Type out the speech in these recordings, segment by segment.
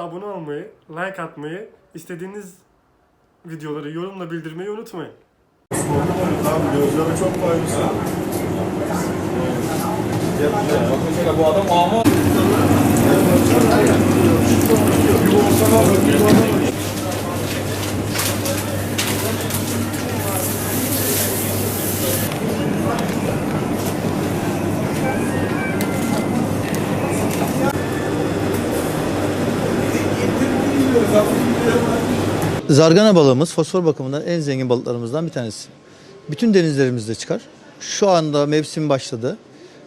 Abone olmayı, like atmayı, istediğiniz videoları yorumla bildirmeyi unutmayın. Abi gözleme çok faydası. Bu adam ama Zargana balığımız fosfor bakımından en zengin balıklarımızdan bir tanesi. Bütün denizlerimizde çıkar. Şu anda mevsim başladı.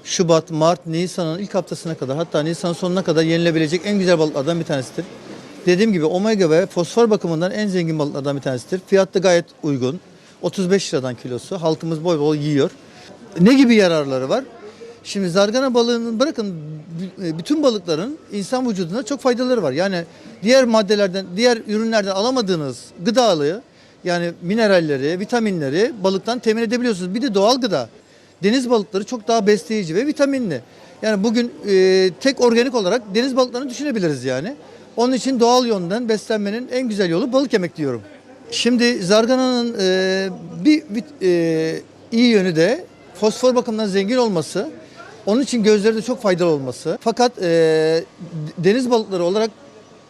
Şubat, Mart, Nisan'ın ilk haftasına kadar hatta Nisan sonuna kadar yenilebilecek en güzel balıklardan bir tanesidir. Dediğim gibi omega ve fosfor bakımından en zengin balıklardan bir tanesidir. Fiyatı gayet uygun. 35 liradan kilosu. Halkımız bol bol yiyor. Ne gibi yararları var? Şimdi zargana balığının bırakın b- bütün balıkların insan vücuduna çok faydaları var. Yani diğer maddelerden, diğer ürünlerden alamadığınız gıdalığı yani mineralleri, vitaminleri balıktan temin edebiliyorsunuz. Bir de doğal gıda. Deniz balıkları çok daha besleyici ve vitaminli. Yani bugün e, tek organik olarak deniz balıklarını düşünebiliriz yani. Onun için doğal yönden beslenmenin en güzel yolu balık yemek diyorum. Şimdi zargananın e, bir e, iyi yönü de fosfor bakımından zengin olması. Onun için gözleri de çok faydalı olması. Fakat e, deniz balıkları olarak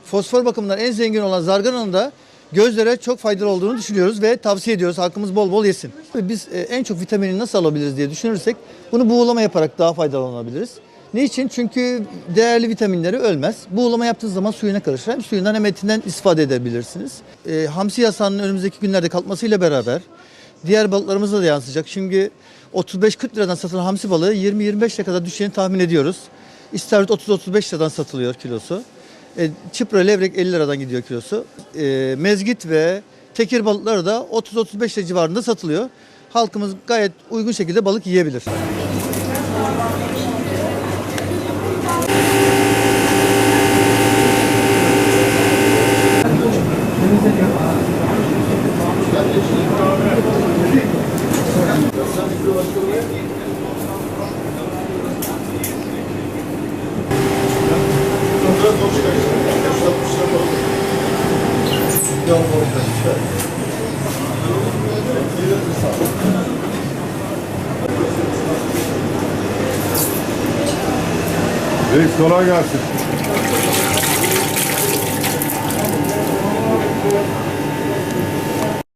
fosfor bakımından en zengin olan zargananın da gözlere çok faydalı olduğunu düşünüyoruz ve tavsiye ediyoruz. Halkımız bol bol yesin. Biz en çok vitamini nasıl alabiliriz diye düşünürsek bunu buğulama yaparak daha faydalanabiliriz. Niçin? Çünkü değerli vitaminleri ölmez. Buğulama yaptığınız zaman suyuna karışır. Hem suyundan hem etinden istifade edebilirsiniz. E, hamsi yasağının önümüzdeki günlerde kalkmasıyla beraber diğer balıklarımıza da yansıyacak. Şimdi 35-40 liradan satılan hamsi balığı 20-25 lira kadar düşeceğini tahmin ediyoruz. İstavrit 30-35 liradan satılıyor kilosu. E, çipra levrek 50 liradan gidiyor kilosu. E, mezgit ve tekir balıkları da 30-35 lira civarında satılıyor. Halkımız gayet uygun şekilde balık yiyebilir. Biraz boş Reis kolay gelsin.